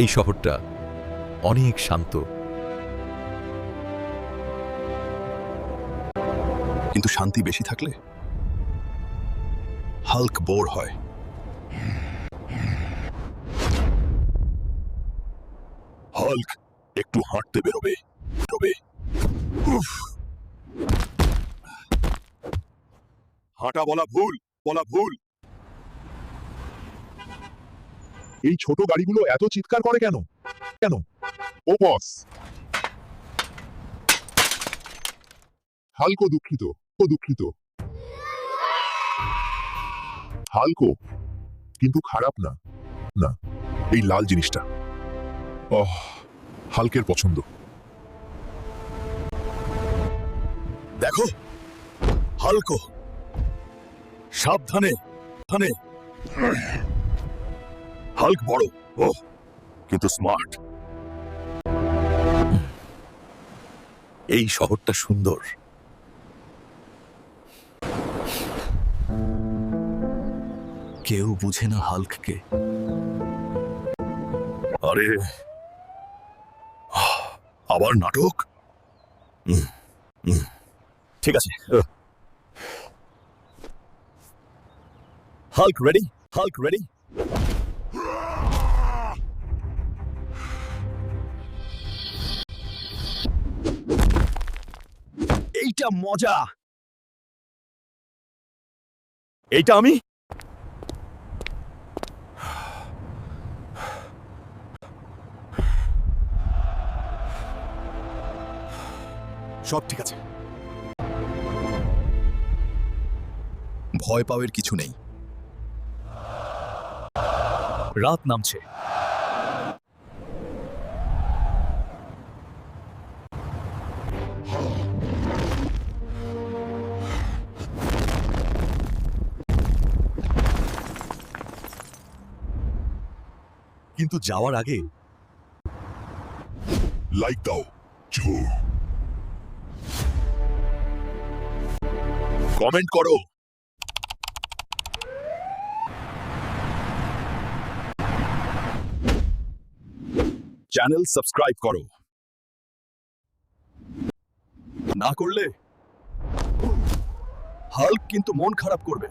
এই শহরটা অনেক শান্ত। কিন্তু শান্তি বেশি থাকলে হাল্ক বোর হয়। হাল্ক একটু হাঁটতে বেরোবে বেরোবে। হাঁটা বলা ভুল বলা ভুল। এই ছোট গাড়িগুলো এত চিৎকার করে কেন? কেন? ও বস। হালকো দুঃখিত, ও দুঃখিত। হালকো, কিন্তু খারাপ না। না, এই লাল জিনিসটা। ওহ, হালকের পছন্দ। দেখো, হালকো। সাবধানে সাবধানে হাল্ক বড় ও কিন্তু স্মার্ট। এই শহরটা সুন্দর। কেউ বুঝে না হাল্ককে। আরে আবার নাটক? ঠিক আছে হাল্ক রেডি হাল্ক রেডি এইটা মজা। এইটা আমি? সব ঠিক আছে। ভয় পাওয়ার কিছু নেই। রাত নামছে। কিন্তু যাওয়ার আগে লাইক দাও। কমেন্ট করো। চ্যানেল সাবস্ক্রাইব করো। না করলে হাল্ক কিন্তু মন খারাপ করবে।